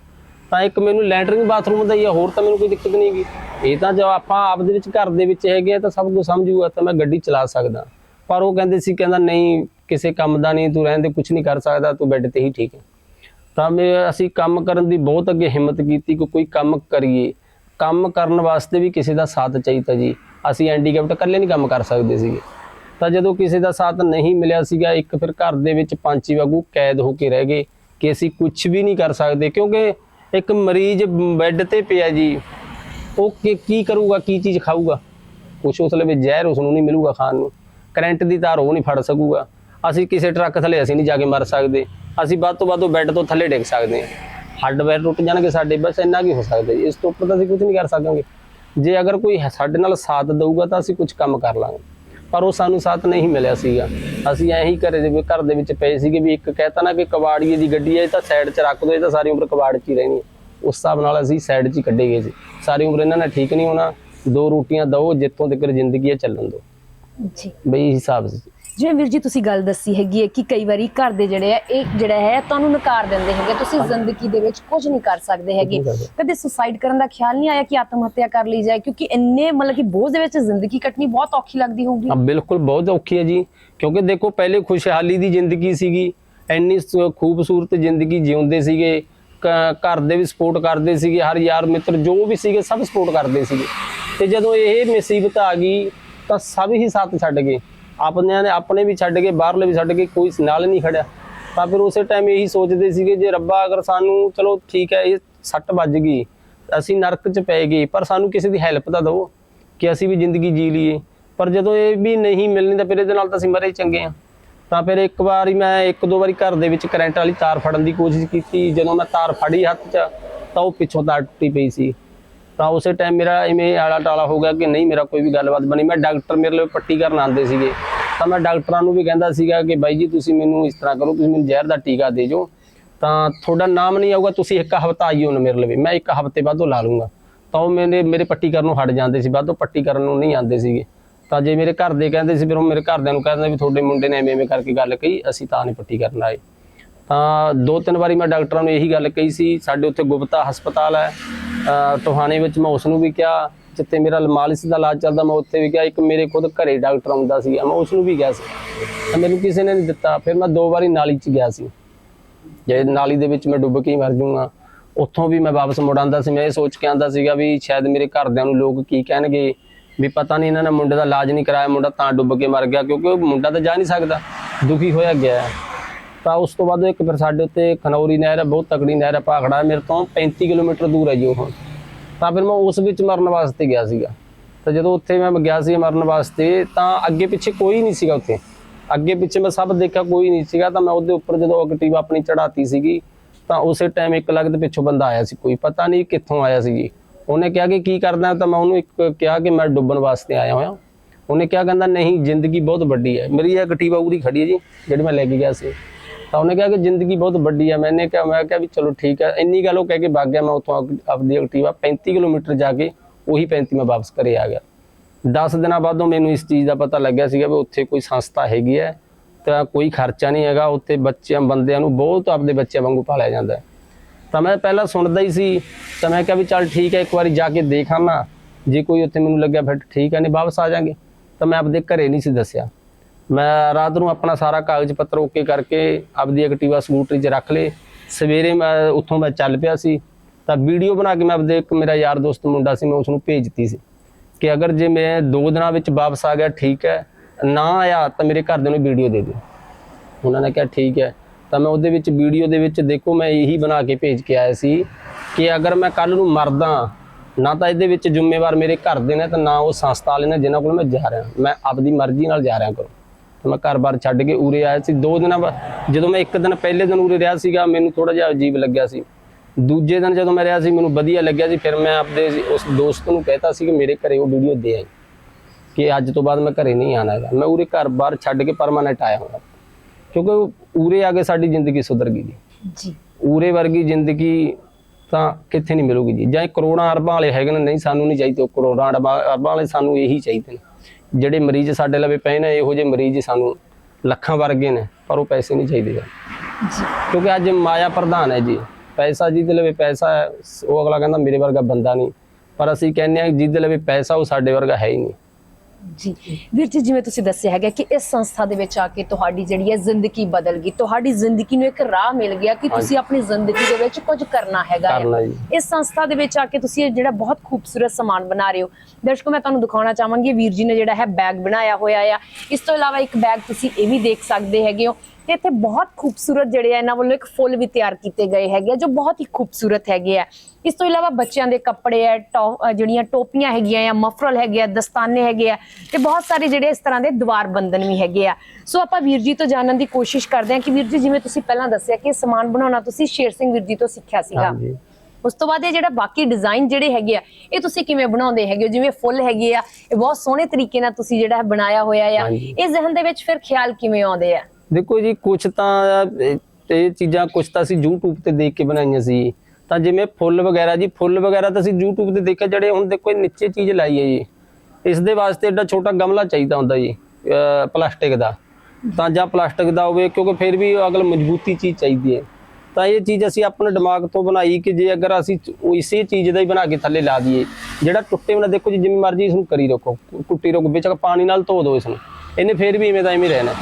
ਤਾਂ ਇੱਕ ਮੈਨੂੰ ਲੈਟਰਿੰਗ ਬਾਥਰੂਮ ਦਾ ਹੀ ਹੋਰ ਤਾਂ ਮੈਨੂੰ ਕੋਈ ਦਿੱਕਤ ਨਹੀਂ ਹੈਗੀ ਇਹ ਤਾਂ ਜੋ ਆਪਾਂ ਆਪ ਦੇ ਵਿੱਚ ਘਰ ਦੇ ਵਿੱਚ ਹੈਗੇ ਆ, ਤਾਂ ਸਭ ਕੁਝ ਸਮਝੂਗਾ, ਤਾਂ ਮੈਂ ਗੱਡੀ ਚਲਾ ਸਕਦਾ। ਪਰ ਉਹ ਕਹਿੰਦੇ ਸੀ, ਕਹਿੰਦਾ ਨਹੀਂ, ਕਿਸੇ ਕੰਮ ਦਾ ਨਹੀਂ, ਤੂੰ ਰਹਿੰਦੇ ਕੁਝ ਨਹੀਂ ਕਰ ਸਕਦਾ, ਤੂੰ ਬੈੱਡ ਤੇ ਹੀ ਠੀਕ ਹੈ। ਤਾਂ ਮੈਂ, ਅਸੀਂ ਕੰਮ ਕਰਨ ਦੀ ਬਹੁਤ ਅੱਗੇ ਹਿੰਮਤ ਕੀਤੀ ਕਿ ਕੋਈ ਕੰਮ ਕਰੀਏ। ਕੰਮ ਕਰਨ ਵਾਸਤੇ ਵੀ ਕਿਸੇ ਦਾ ਸਾਥ ਚਾਹੀਦਾ ਜੀ। ਅਸੀਂ ਹੈਂਡੀਕੈਪਟ ਇਕੱਲੇ ਨਹੀਂ ਕੰਮ ਕਰ ਸਕਦੇ ਸੀਗੇ। ਤਾਂ ਜਦੋਂ ਕਿਸੇ ਦਾ ਸਾਥ ਨਹੀਂ ਮਿਲਿਆ ਸੀਗਾ, ਇੱਕ ਫਿਰ ਘਰ ਦੇ ਵਿੱਚ ਪੰਛੀ ਵਾਂਗੂ ਕੈਦ ਹੋ ਕੇ ਰਹਿ ਗਏ ਕਿ ਅਸੀਂ ਕੁਝ ਵੀ ਨਹੀਂ ਕਰ ਸਕਦੇ। ਕਿਉਂਕਿ ਇੱਕ ਮਰੀਜ਼ ਬੈੱਡ ਤੇ ਪਿਆ ਜੀ, ਉਹ ਕੀ ਕੀ ਕਰੂਗਾ, ਕੀ ਚੀਜ਼ ਖਾਊਗਾ? ਕੁਛ ਉਸ ਲਈ ਜ਼ਹਿਰ ਉਸ ਨੂੰ ਨਹੀਂ ਮਿਲੂਗਾ ਖਾਣ ਨੂੰ। ਕਰੰਟ ਦੀ ਤਾਰ ਉਹ ਨਹੀਂ ਫੜ ਸਕੂਗਾ। ਅਸੀਂ ਕਿਸੇ ਟਰੱਕ ਥੱਲੇ ਅਸੀਂ ਨਹੀਂ ਜਾ ਕੇ ਮਰ ਸਕਦੇ। ਅਸੀਂ ਵੱਧ ਤੋਂ ਵੱਧ ਉਹ ਬੈੱਡ ਤੋਂ ਥੱਲੇ ਡਿੱਗ ਸਕਦੇ ਹਾਂ। ਹੱਡ ਪੈਰ ਟੁੱਟ ਜਾਣਗੇ ਸਾਡੇ ਬਸ ਇੰਨਾ ਕੀ ਹੋ ਸਕਦਾ ਇਸ ਤੋਂ ਉੱਪਰ ਤਾਂ ਅਸੀਂ ਕੁਝ ਨਹੀਂ ਕਰ ਸਕਾਂਗੇ। ਜੇ ਅਗਰ ਕੋਈ ਸਾਡੇ ਨਾਲ ਸਾਥ ਦਊਗਾ ਤਾਂ ਅਸੀਂ ਕੁਝ ਕੰਮ ਕਰ ਲਾਂਗੇ। ਪਰ ਉਹ ਸਾਨੂੰ ਸਾਥ ਨਹੀਂ ਮਿਲਿਆ ਸੀਗਾ। ਅਸੀਂ ਐਂ ਹੀ ਘਰੇ ਦੇ ਘਰ ਦੇ ਵਿੱਚ ਪਏ ਸੀਗੇ ਵੀ ਇੱਕ ਕਹਿਤਾ ਨਾ ਕਿ ਕਬਾੜੀਏ ਦੀ ਗੱਡੀ ਹੈ ਇਹ ਤਾਂ ਸਾਈਡ 'ਚ ਰੱਖ ਦੋ ਇਹ ਤਾਂ ਸਾਰੀ ਉਮਰ ਕਬਾੜ 'ਚ ਹੀ ਰਹਿਣੀ ਉਸ ਹਿਸਾਬ ਨਾਲ ਅਸੀਂ ਸਾਈਡ 'ਚ ਹੀ ਕੱਢੇ ਗਏ ਸੀ। ਸਾਰੀ ਉਮਰ ਇਹਨਾਂ ਨੇ ਠੀਕ ਨਹੀਂ ਹੋਣਾ। ਦੋ ਰੋਟੀਆਂ ਦਓ ਜਿੱਥੋਂ ਤੱਕ ਜ਼ਿੰਦਗੀ ਹੈ ਚੱਲਣ ਦਿਓ। ਜੀ। ਬਈ ਹਿਸਾਬ ਸੀ ਜਿਵੇਂ ਵੀਰ ਜੀ ਤੁਸੀਂ ਗੱਲ ਦੱਸੀ ਹੈਗੀ ਹੈ ਕਿ ਕਈ ਵਾਰੀ ਘਰ ਦੇ ਜਿਹੜੇ ਆ ਇਹ ਜਿਹੜਾ ਹੈ ਤੁਹਾਨੂੰ ਨਕਾਰ ਦਿੰਦੇ ਹੈਗੇ ਤੁਸੀਂ ਜ਼ਿੰਦਗੀ ਦੇ ਵਿੱਚ ਕੁਝ ਨਹੀਂ ਕਰ ਸਕਦੇ ਹੈਗੇ। ਕਦੇ ਸੁਸਾਈਡ ਕਰਨ ਦਾ ਖਿਆਲ ਨਹੀਂ ਆਇਆ ਕਿ ਆਤਮ ਹੱਤਿਆ ਕਰ ਲਈ ਜਾਏ? ਕਿਉਂਕਿ ਇੰਨੇ ਮਤਲਬ ਕਿ ਬੋਝ ਦੇ ਵਿੱਚ ਜ਼ਿੰਦਗੀ ਕੱਟਣੀ ਬਹੁਤ ਔਖੀ ਲੱਗਦੀ ਹੋਊਗੀ। ਹਾਂ ਬਿਲਕੁਲ ਬਹੁਤ ਔਖੀ ਹੈ ਜੀ। ਕਿਉਂਕਿ ਦੇਖੋ ਪਹਿਲੇ ਖੁਸ਼ਹਾਲੀ ਦੀ ਜ਼ਿੰਦਗੀ ਸੀਗੀ। ਇੰਨੀ ਖੂਬਸੂਰਤ ਜ਼ਿੰਦਗੀ ਜਿਉਂਦੇ ਸੀਗੇ। ਘਰ ਦੇ ਵੀ ਸਪੋਰਟ ਕਰਦੇ ਸੀਗੇ। ਹਰ ਯਾਰ ਮਿੱਤਰ ਜੋ ਵੀ ਸੀਗੇ ਸਭ ਸਪੋਰਟ ਕਰਦੇ ਸੀਗੇ। ਤੇ ਜਦੋਂ ਇਹ ਮੁਸੀਬਤ ਆ ਗਈ ਤਾਂ ਸਭ ਹੀ ਸਾਥ ਛੱਡ ਗਏ। ਆਪਣਿਆਂ ਨੇ ਆਪਣੇ ਵੀ ਛੱਡ ਕੇ, ਬਾਹਰਲੇ ਵੀ ਛੱਡ ਕੇ ਕੋਈ ਨਾਲ ਨਹੀਂ ਖੜਿਆ। ਤਾਂ ਫਿਰ ਉਸੇ ਟਾਈਮ ਇਹੀ ਸੋਚਦੇ ਸੀਗੇ ਜੇ ਰੱਬਾ ਅਗਰ ਸਾਨੂੰ, ਚਲੋ ਠੀਕ ਹੈ, ਇਹ ਸੱਟ ਵੱਜ ਗਈ, ਅਸੀਂ ਨਰਕ 'ਚ ਪੈ ਗਏ, ਪਰ ਸਾਨੂੰ ਕਿਸੇ ਦੀ ਹੈਲਪ ਤਾਂ ਦਿਓ ਕਿ ਅਸੀਂ ਵੀ ਜ਼ਿੰਦਗੀ ਜੀ ਲਈਏ। ਪਰ ਜਦੋਂ ਇਹ ਵੀ ਨਹੀਂ ਮਿਲਣੀ ਤਾਂ ਫਿਰ ਇਹਦੇ ਨਾਲ ਤਾਂ ਅਸੀਂ ਮਰੇ ਚੰਗੇ ਆ ਤਾਂ ਫਿਰ ਇੱਕ ਵਾਰੀ ਮੈਂ ਇੱਕ ਦੋ ਵਾਰੀ ਘਰ ਦੇ ਵਿੱਚ ਕਰੰਟ ਵਾਲੀ ਤਾਰ ਫੜਨ ਦੀ ਕੋਸ਼ਿਸ਼ ਕੀਤੀ। ਜਦੋਂ ਮੈਂ ਤਾਰ ਫੜੀ ਹੱਥ 'ਚ, ਤਾਂ ਉਹ ਪਿੱਛੋਂ ਤਾਰ ਟੁੱਟੀ ਪਈ ਸੀ। ਤਾਂ ਉਸੇ ਟਾਈਮ ਮੇਰਾ ਐਵੇਂ ਆਲਾ ਟਾਲਾ ਹੋ ਗਿਆ ਕਿ ਨਹੀਂ, ਮੇਰਾ ਕੋਈ ਵੀ ਗੱਲਬਾਤ ਬਣੀ। ਮੈਂ ਡਾਕਟਰ ਮੇਰੇ ਲਈ ਪੱਟੀ ਕਰਨ ਆਉਂਦੇ ਸੀਗੇ। ਤਾਂ ਮੈਂ ਡਾਕਟਰਾਂ ਨੂੰ ਵੀ ਕਹਿੰਦਾ ਸੀਗਾ ਕਿ ਬਾਈ ਜੀ, ਤੁਸੀਂ ਮੈਨੂੰ ਇਸ ਤਰ੍ਹਾਂ ਕਰੋ, ਤੁਸੀਂ ਮੈਨੂੰ ਜ਼ਹਿਰ ਦਾ ਟੀਕਾ ਦੇ ਜੋ ਤਾਂ ਤੁਹਾਡਾ ਨਾਮ ਨਹੀਂ ਆਊਗਾ, ਤੁਸੀਂ ਇੱਕ ਹਫ਼ਤਾ ਆਈਓ ਨਾ ਮੇਰੇ ਲਈ ਮੈਂ ਇੱਕ ਹਫ਼ਤੇ ਬਾਅਦ ਉਹ ਲਾ ਲੂੰਗਾ। ਤਾਂ ਉਹ ਮੇਰੇ ਮੇਰੇ ਪੱਟੀ ਕਰਨ ਨੂੰ ਹਟ ਜਾਂਦੇ ਸੀ, ਬਾਅਦ ਉਹ ਪੱਟੀ ਕਰਨ ਨੂੰ ਨਹੀਂ ਆਉਂਦੇ ਸੀਗੇ। ਤਾਂ ਜੇ ਮੇਰੇ ਘਰ ਦੇ ਕਹਿੰਦੇ ਸੀ, ਫਿਰ ਉਹ ਮੇਰੇ ਘਰਦਿਆਂ ਨੂੰ ਕਹਿੰਦੇ ਵੀ ਤੁਹਾਡੇ ਮੁੰਡੇ ਨੇ ਐਵੇਂ ਐਵੇਂ ਕਰਕੇ ਗੱਲ ਕਹੀ, ਅਸੀਂ ਤਾਂ ਨਹੀਂ ਪੱਟੀ ਕਰਨ ਆਏ। ਤਾਂ ਦੋ ਤਿੰਨ ਵਾਰੀ ਮੈਂ ਡਾਕਟਰਾਂ ਨੂੰ ਇਹੀ ਗੱਲ ਕਹੀ ਸੀ, ਸਾਡੇ ਉੱਥੇ ਗੁਪਤਾ ਹਸਪਤਾਲ ਹੈ। ਟੋਹਾਣੇ ਵਿੱਚ ਮੈਂ ਉਸ ਨੂੰ ਵੀ ਕਿਹਾ, ਜਿੱਥੇ ਮੇਰਾ ਮਾਲਿਸ਼ ਦਾ ਇਲਾਜ ਚੱਲਦਾ, ਮੈਂ ਉੱਥੇ ਵੀ ਕਿਹਾ ਇੱਕ ਮੇਰੇ ਖੁਦ ਘਰੇ ਡਾਕਟਰ ਆਉਂਦਾ ਸੀ, ਮੈਂ ਉਸ ਨੂੰ ਵੀ ਗਿਆ ਸੀ। ਤਾਂ ਮੈਨੂੰ ਕਿਸੇ ਨੇ ਨਹੀਂ ਦਿੱਤਾ। ਫਿਰ ਮੈਂ ਦੋ ਵਾਰੀ ਨਾਲੀ 'ਚ ਗਿਆ ਸੀ। ਜੇ ਨਾਲੀ ਦੇ ਵਿੱਚ ਮੈਂ ਡੁੱਬ ਕੇ ਹੀ ਮਰ ਜਾਊਂਗਾ। ਉੱਥੋਂ ਵੀ ਮੈਂ ਵਾਪਸ ਮੁੜ ਆਉਂਦਾ ਸੀ। ਮੈਂ ਇਹ ਸੋਚ ਕੇ ਆਂਦਾ ਸੀਗਾ ਵੀ ਸ਼ਾਇਦ ਮੇਰੇ ਘਰਦਿਆਂ ਨੂੰ ਲੋਕ ਕੀ ਕਹਿਣਗੇ, ਵੀ ਪਤਾ ਨਹੀਂ ਇਹਨਾਂ ਨੇ ਮੁੰਡੇ ਦਾ ਇਲਾਜ ਨਹੀਂ ਕਰਾਇਆ, ਮੁੰਡਾ ਤਾਂ ਡੁੱਬ ਕੇ ਮਰ ਗਿਆ, ਕਿਉਂਕਿ ਉਹ ਮੁੰਡਾ ਤਾਂ ਜਾ ਨਹੀਂ ਸਕਦਾ। ਦੁਖੀ ਹੋਇਆ ਗਿਆ। ਤਾਂ ਉਸ ਤੋਂ ਬਾਅਦ ਇੱਕ ਫਿਰ ਸਾਡੇ ਉੱਤੇ ਖਨੌਰੀ ਨਹਿਰ ਹੈ, ਬਹੁਤ ਤਕੜੀ ਨਹਿਰ ਹੈ, ਭਾਖੜਾ ਮੇਰੇ ਤੋਂ 35 ਕਿਲੋਮੀਟਰ ਦੂਰ ਹੈ ਜੀ ਉਹ। ਤਾਂ ਤਾਂ ਫਿਰ ਮੈਂ ਉਸ ਵਿੱਚ ਮਰਨ ਵਾਸਤੇ ਗਿਆ ਸੀਗਾ। ਤਾਂ ਜਦੋਂ ਉੱਥੇ ਮੈਂ ਗਿਆ ਸੀ ਮਰਨ ਵਾਸਤੇ, ਤਾਂ ਅੱਗੇ ਪਿੱਛੇ ਕੋਈ ਨਹੀਂ ਸੀਗਾ ਉੱਥੇ। ਅੱਗੇ ਪਿੱਛੇ ਮੈਂ ਸਭ ਦੇਖਿਆ ਕੋਈ ਨਹੀਂ ਸੀਗਾ, ਤਾਂ ਮੈਂ ਉਹਦੇ ਉੱਪਰ ਜਦੋਂ ਐਕਟਿਵਾ ਆਪਣੀ ਚੜਾਤੀ ਸੀਗੀ, ਤਾਂ ਉਸੇ ਟਾਈਮ ਇੱਕ ਲੱਗਦੇ ਪਿੱਛੋਂ ਬੰਦਾ ਆਇਆ ਸੀ ਕੋਈ, ਪਤਾ ਨਹੀਂ ਕਿੱਥੋਂ ਆਇਆ ਸੀ ਜੀ। ਉਹਨੇ ਕਿਹਾ ਕਿ ਕੀ ਕਰਨਾ ਤਾਂ ਮੈਂ ਉਹਨੂੰ ਇੱਕ ਕਿਹਾ ਕਿ ਮੈਂ ਡੁੱਬਣ ਵਾਸਤੇ ਆਇਆ ਹੋਇਆ। ਉਹਨੇ ਕਿਹਾ, ਕਹਿੰਦਾ, ਨਹੀਂ, ਜ਼ਿੰਦਗੀ ਬਹੁਤ ਵੱਡੀ ਹੈ। ਮੇਰੀ ਇਹ ਐਕਟਿਵਾ ਉਰੀ ਖੜੀ ਹੈ ਜੀ, ਜਿਹੜੀ ਮੈਂ ਲੈ ਕੇ ਗਿਆ ਸੀ। ਤਾਂ ਉਹਨੇ ਕਿਹਾ ਕਿ ਜ਼ਿੰਦਗੀ ਬਹੁਤ ਵੱਡੀ ਹੈ ਮੈਨੇ ਕਿਹਾ ਮੈਂ ਕਿਹਾ ਵੀ ਚਲੋ ਠੀਕ ਹੈ ਇੰਨੀ ਗੱਲ ਉਹ ਕਹਿ ਕੇ ਭੱਗ ਗਿਆ। ਮੈਂ ਉੱਥੋਂ ਆਪ- ਆਪਦੀ ਐਕਟਿਵਾ 35 ਕਿਲੋਮੀਟਰ ਜਾ ਕੇ ਉਹੀ 35 ਮੈਂ ਵਾਪਸ ਘਰੇ ਆ ਗਿਆ। 10 ਦਿਨਾਂ ਬਾਅਦੋਂ ਮੈਨੂੰ ਇਸ ਚੀਜ਼ ਦਾ ਪਤਾ ਲੱਗਿਆ ਸੀਗਾ ਵੀ ਉੱਥੇ ਕੋਈ ਸੰਸਥਾ ਹੈਗੀ ਹੈ। ਤਾਂ ਕੋਈ ਖਰਚਾ ਨਹੀਂ ਹੈਗਾ। ਉੱਥੇ ਬੱਚਿਆਂ ਬੰਦਿਆਂ ਨੂੰ ਬਹੁਤ ਆਪਦੇ ਬੱਚਿਆਂ ਵਾਂਗੂ ਪਾਲਿਆ ਜਾਂਦਾ ਤਾਂ ਮੈਂ ਪਹਿਲਾਂ ਸੁਣਦਾ ਹੀ ਸੀ। ਤਾਂ ਮੈਂ ਕਿਹਾ ਵੀ ਚੱਲ ਠੀਕ ਹੈ, ਇੱਕ ਵਾਰੀ ਜਾ ਕੇ ਦੇਖ ਆਵਾਂ ਜੇ ਕੋਈ ਉੱਥੇ ਮੈਨੂੰ ਲੱਗਿਆ ਫਿਰ ਠੀਕ ਹੈ, ਨਹੀਂ ਵਾਪਸ ਆ ਜਾਾਂਗੇ। ਤਾਂ ਮੈਂ ਆਪਦੇ ਘਰੇ ਨਹੀਂ ਸੀ ਦੱਸਿਆ। ਮੈਂ ਰਾਤ ਨੂੰ ਆਪਣਾ ਸਾਰਾ ਕਾਗਜ਼ ਪੱਤਰ ਓਕੇ ਕਰਕੇ ਆਪਦੀ ਐਕਟਿਵਾ ਸਕੂਟਰੀ 'ਚ ਰੱਖ ਲਏ। ਸਵੇਰੇ ਮੈਂ ਉੱਥੋਂ ਮੈਂ ਚੱਲ ਪਿਆ ਸੀ। ਤਾਂ ਵੀਡੀਓ ਬਣਾ ਕੇ ਮੈਂ ਆਪਦੇ ਇੱਕ ਮੇਰਾ ਯਾਰ ਦੋਸਤ ਮੁੰਡਾ ਸੀ, ਮੈਂ ਉਸ ਨੂੰ ਭੇਜ ਦਿੱਤੀ ਸੀ ਕਿ ਅਗਰ ਜੇ ਮੈਂ ਦੋ ਦਿਨਾਂ ਵਿੱਚ ਵਾਪਸ ਆ ਗਿਆ, ਠੀਕ ਹੈ, ਨਾ ਆਇਆ ਤਾਂ ਮੇਰੇ ਘਰਦਿਆਂ ਨੂੰ ਵੀਡੀਓ ਦੇ ਦਿਓ। ਉਹਨਾਂ ਨੇ ਕਿਹਾ, ਠੀਕ ਹੈ। ਤਾਂ ਮੈਂ ਉਹਦੇ ਵਿੱਚ ਵੀਡੀਓ ਦੇ ਵਿੱਚ ਦੇਖੋ, ਮੈਂ ਇਹੀ ਬਣਾ ਕੇ ਭੇਜ ਕੇ ਆਇਆ ਸੀ ਕਿ ਅਗਰ ਮੈਂ ਕੱਲ ਨੂੰ ਮਰਦਾ, ਨਾ ਤਾਂ ਇਹਦੇ ਵਿੱਚ ਜ਼ਿੰਮੇਵਾਰ ਮੇਰੇ ਘਰ ਦੇ ਨੇ ਤੇ ਨਾ ਉਹ ਸੰਸਥਾ ਵਾਲੇ ਨੇ, ਜਿਨ੍ਹਾਂ ਕੋਲ ਮੈਂ ਜਾ ਰਿਹਾ। ਮੈਂ ਆਪਦੀ ਮਰਜ਼ੀ ਨਾਲ ਜਾ ਰਿਹਾ ਕਰੋ। ਤੇ ਮੈਂ ਘਰ-ਬਾਰ ਛੱਡ ਕੇ ਉਰੇ ਆਇਆ ਸੀ। ਦੋ ਦਿਨਾਂ ਬਾਅਦ ਜਦੋਂ ਮੈਂ ਇੱਕ ਦਿਨ ਪਹਿਲੇ ਦਿਨ ਉਰੇ ਰਿਹਾ ਸੀਗਾ ਮੈਨੂੰ ਥੋੜਾ ਜਿਹਾ ਅਜੀਬ ਲੱਗਿਆ ਸੀ। ਦੂਜੇ ਦਿਨ ਜਦੋਂ ਮੈਂ ਰਿਹਾ ਸੀ ਮੈਨੂੰ ਵਧੀਆ ਲੱਗਿਆ ਸੀ। ਫਿਰ ਮੈਂ ਆਪਦੇ ਉਸ ਦੋਸਤ ਨੂੰ ਕਹਿਤਾ ਸੀ ਕਿ ਮੇਰੇ ਘਰੇ ਉਹ ਵੀਡੀਓ ਦੇ ਆਈ ਕਿ ਅੱਜ ਤੋਂ ਬਾਅਦ ਮੈਂ ਘਰੇ ਨਹੀਂ ਆਣਾ ਹੈਗਾ। ਮੈਂ ਉਰੇ ਘਰ-ਬਾਰ ਛੱਡ ਕੇ ਪਰਮਾਨੈਂਟ ਆਇਆ ਹਾਂ ਕਿਉਂਕਿ ਉਰੇ ਆ ਕੇ ਸਾਡੀ ਜ਼ਿੰਦਗੀ ਸੁਧਰ ਗਈ ਜੀ। ਉਰੇ ਵਰਗੀ ਜ਼ਿੰਦਗੀ ਤਾਂ ਕਿੱਥੇ ਨਹੀਂ ਮਿਲੂਗੀ ਜੀ। ਜਾਂ ਕਰੋੜਾਂ ਅਰਬਾਂ ਵਾਲੇ ਹੈਗੇ ਨੇ ਨਹੀਂ ਸਾਨੂੰ ਨਹੀਂ ਚਾਹੀਦੇ ਕਰੋੜਾਂ ਅਰਬਾਂ ਵਾਲੇ ਸਾਨੂੰ ਇਹੀ ਚਾਹੀਦੇ ਨੇ। ਜਿਹੜੇ ਮਰੀਜ਼ ਸਾਡੇ ਲਵੇ ਪਏ ਨੇ ਇਹੋ ਜਿਹੇ ਮਰੀਜ਼ ਸਾਨੂੰ ਲੱਖਾਂ ਵਰਗੇ ਨੇ ਪਰ ਉਹ ਪੈਸੇ ਨਹੀਂ ਚਾਹੀਦੇ ਕਿਉਂਕਿ ਅੱਜ ਮਾਇਆ ਪ੍ਰਧਾਨ ਹੈ ਜੀ। ਪੈਸਾ ਜਿਹਦੇ ਲਵੇ ਪੈਸਾ ਉਹ ਅਗਲਾ ਕਹਿੰਦਾ ਮੇਰੇ ਵਰਗਾ ਬੰਦਾ ਨਹੀਂ। ਪਰ ਅਸੀਂ ਕਹਿੰਦੇ ਹਾਂ ਜਿਹਦੇ ਲਵੇ ਪੈਸਾ ਉਹ ਸਾਡੇ ਵਰਗਾ ਹੈ ਹੀ ਨਹੀਂ। ਜੀ। ਵੀਰ ਜੀ ਜਿਵੇਂ ਤੁਸੀਂ ਦੱਸਿਆ ਹੈਗਾ ਕਿ ਇਸ ਸੰਸਥਾ ਦੇ ਵਿੱਚ ਆ ਕੇ ਤੁਹਾਡੀ ਜਿਹੜੀ ਹੈ ਜ਼ਿੰਦਗੀ ਬਦਲ ਗਈ। ਤੁਹਾਡੀ ਜ਼ਿੰਦਗੀ ਨੂੰ ਇੱਕ ਰਾਹ ਮਿਲ ਗਿਆ ਕਿ ਤੁਸੀਂ ਆਪਣੀ ਜ਼ਿੰਦਗੀ ਦੇ ਵਿੱਚ ਕੁਝ ਕਰਨਾ ਹੈਗਾ ਇਸ ਸੰਸਥਾ ਦੇ ਵਿੱਚ ਆ ਕੇ ਤੁਸੀਂ ਇਹ ਜਿਹੜਾ ਬਹੁਤ ਖੂਬਸੂਰਤ ਸਮਾਨ ਬਣਾ ਰਹੇ ਹੋ। ਦਰਸ਼ਕੋ ਮੈਂ ਤੁਹਾਨੂੰ ਦਿਖਾਉਣਾ ਚਾਹਾਂਗੀ ਵੀਰ ਜੀ ਨੇ ਜਿਹੜਾ ਹੈ ਬੈਗ ਬਣਾਇਆ ਹੋਇਆ ਆ। ਇਸ ਤੋਂ ਇਲਾਵਾ ਇੱਕ ਬੈਗ ਤੁਸੀਂ ਇਹ ਵੀ ਦੇਖ ਸਕਦੇ ਹੈਗੇ ਹੋ ਤੇ ਇੱਥੇ ਬਹੁਤ ਖੂਬਸੂਰਤ ਜਿਹੜੇ ਆ ਇਹਨਾਂ ਵੱਲੋਂ ਇੱਕ ਫੁੱਲ ਵੀ ਤਿਆਰ ਕੀਤੇ ਗਏ ਹੈਗੇ ਆ ਜੋ ਬਹੁਤ ਹੀ ਖੂਬਸੂਰਤ ਹੈਗੇ ਆ। ਇਸ ਤੋਂ ਇਲਾਵਾ ਬੱਚਿਆਂ ਦੇ ਕੱਪੜੇ ਆ ਜਿਹੜੀਆਂ ਟੋਪੀਆਂ ਹੈਗੀਆਂ ਆ ਮਫਰਲ ਹੈਗੇ ਆ ਦਸਤਾਨੇ ਹੈਗੇ ਆ ਤੇ ਬਹੁਤ ਸਾਰੇ ਜਿਹੜੇ ਇਸ ਤਰ੍ਹਾਂ ਦੇ ਦੀਵਾਰ ਬੰਧਨ ਵੀ ਹੈਗੇ ਆ। ਸੋ ਆਪਾਂ ਵੀਰ ਜੀ ਤੋਂ ਜਾਣਨ ਦੀ ਕੋਸ਼ਿਸ਼ ਕਰਦੇ ਹਾਂ ਕਿ ਵੀਰ ਜੀ ਜਿਵੇਂ ਤੁਸੀਂ ਪਹਿਲਾਂ ਦੱਸਿਆ ਕਿ ਸਮਾਨ ਬਣਾਉਣਾ ਤੁਸੀਂ ਸ਼ੇਰ ਸਿੰਘ ਵੀਰ ਜੀ ਤੋਂ ਸਿੱਖਿਆ ਸੀਗਾ। ਹਾਂਜੀ। ਉਸ ਤੋਂ ਬਾਅਦ ਇਹ ਜਿਹੜਾ ਬਾਕੀ ਡਿਜ਼ਾਈਨ ਜਿਹੜੇ ਹੈਗੇ ਆ ਇਹ ਤੁਸੀਂ ਕਿਵੇਂ ਬਣਾਉਂਦੇ ਹੈਗੇ ਜਿਵੇਂ ਫੁੱਲ ਹੈਗੇ ਆ ਇਹ ਬਹੁਤ ਸੋਹਣੇ ਤਰੀਕੇ ਨਾਲ ਤੁਸੀਂ ਜਿਹੜਾ ਹੈ ਬਣਾਇਆ ਹੋਇਆ ਆ। ਇਹ ਜ਼ਿਹਨ ਦੇ ਵਿੱਚ ਫਿਰ ਖਿਆਲ ਕਿਵੇਂ ਆਉਂਦੇ ਆ? ਦੇਖੋ ਜੀ ਕੁਝ ਤਾਂ, ਇਹ ਚੀਜ਼ਾਂ ਕੁਝ ਤਾਂ ਅਸੀਂ YouTube ਤੇ ਦੇਖ ਕੇ ਬਣਾਈਆਂ ਸੀ। ਤਾਂ ਜਿਵੇਂ ਫੁੱਲ ਵਗੈਰਾ ਜੀ, ਫੁੱਲ ਵਗੈਰਾ ਤਾਂ ਅਸੀਂ YouTube ਤੇ ਦੇਖਿਆ, ਜਿਹੜੇ ਹੁਣ ਦੇਖੋ ਇਹ ਨੀਚੇ ਚੀਜ਼ ਲਾਈ ਹੈ ਜੀ। ਇਸ ਦੇ ਵਾਸਤੇ ਏਡਾ ਛੋਟਾ ਗਮਲਾ ਚਾਹੀਦਾ ਹੁੰਦਾ ਜੀ ਪਲਾਸਟਿਕ ਦਾ। ਤਾਂ ਜਾਂ ਪਲਾਸਟਿਕ ਦਾ ਹੋਵੇ, ਕਿਉਂਕਿ ਫਿਰ ਵੀ ਅਗਲ ਮਜ਼ਬੂਤੀ ਚੀਜ਼ ਚਾਹੀਦੀ ਹੈ। ਤਾਂ ਇਹ ਚੀਜ਼ ਅਸੀਂ ਆਪਣੇ ਦਿਮਾਗ ਤੋਂ ਬਣਾਈ ਕਿ ਜੇ ਅਗਰ ਅਸੀਂ ਉਹ ਇਸੇ ਚੀਜ਼ ਦਾ ਹੀ ਬਣਾ ਕੇ ਥੱਲੇ ਲਾ ਦਈਏ, ਜਿਹੜਾ ਟੁੱਟੇ ਹੋਣਾ ਦੇਖੋ ਜੀ ਜਿਵੇਂ ਮਰਜ਼ੀ ਇਸ ਨੂੰ ਕਰੀ ਰੱਖੋ ਟੁੱਟੀ ਰੱਖੋ, ਵਿੱਚ ਪਾਣੀ ਨਾਲ ਧੋ ਦਿਓ ਇਸ ਨੂੰ ਇਹਨੇ ਫੇਰ ਵੀ ਇਵੇਂ ਦਾ ਇਵੇਂ ਰਹਿਣਾ।